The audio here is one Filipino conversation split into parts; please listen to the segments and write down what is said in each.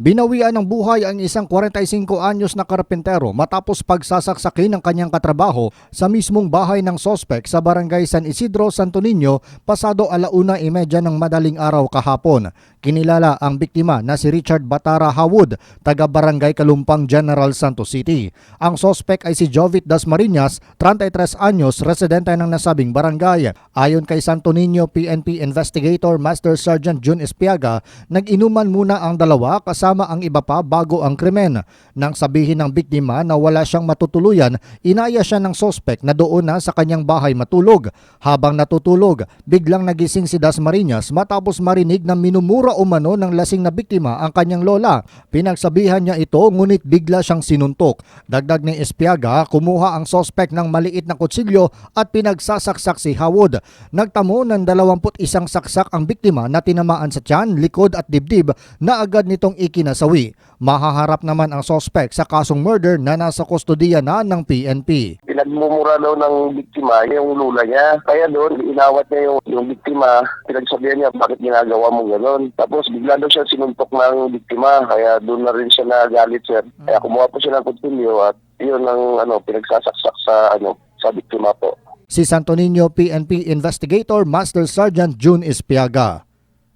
Binawian ng buhay ang isang 45 anyos na karpentero matapos pagsasaksakin ng kanyang katrabaho sa mismong bahay ng sospek sa barangay San Isidro, Santo Niño pasado alauna imedya ng madaling araw kahapon. Kinilala ang biktima na si Richard Batara Hawud, taga Barangay Kalumpang General Santos City. Ang sospek ay si Jovit Dasmariñas, 33 anyos, residente ng nasabing barangay. Ayon kay Santo Niño PNP Investigator Master Sergeant June Espiaga, nag-inuman muna ang dalawa kasama ang iba pa bago ang krimen. Nang sabihin ng biktima na wala siyang matutuluyan, inaya siya ng sospek na doon na sa kanyang bahay matulog. Habang natutulog, biglang nagising si Dasmariñas matapos marinig na minumura umano ng lasing na biktima ang kanyang lola. Pinagsabihan niya ito ngunit bigla siyang sinuntok. Dagdag ni Espiaga, kumuha ang sospek ng maliit na kutsilyo at pinagsasaksak si Hawod. Nagtamo ng 21 saksak ang biktima na tinamaan sa tiyan, likod at dibdib na agad nitong ikinasawi. Mahaharap naman ang sospek sa kasong murder na nasa kustodiya na ng PNP. Pinagmumura daw ng biktima yung lula niya. Kaya doon, inawat niya yung, yung biktima. Pinagsabihan niya, bakit ginagawa mo gano'n? Tapos bigla daw siya sinuntok ng biktima. Kaya doon na rin siya nagalit, sir. Kaya kumuha po siya ng kutsilyo at yun ang ano, pinagsasaksak sa, ano, sa biktima po. Si Santo Niño PNP Investigator Master Sergeant June Espiaga.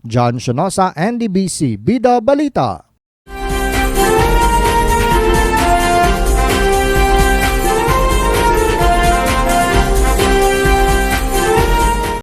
John Shonosa, NDBC, Bida Balita.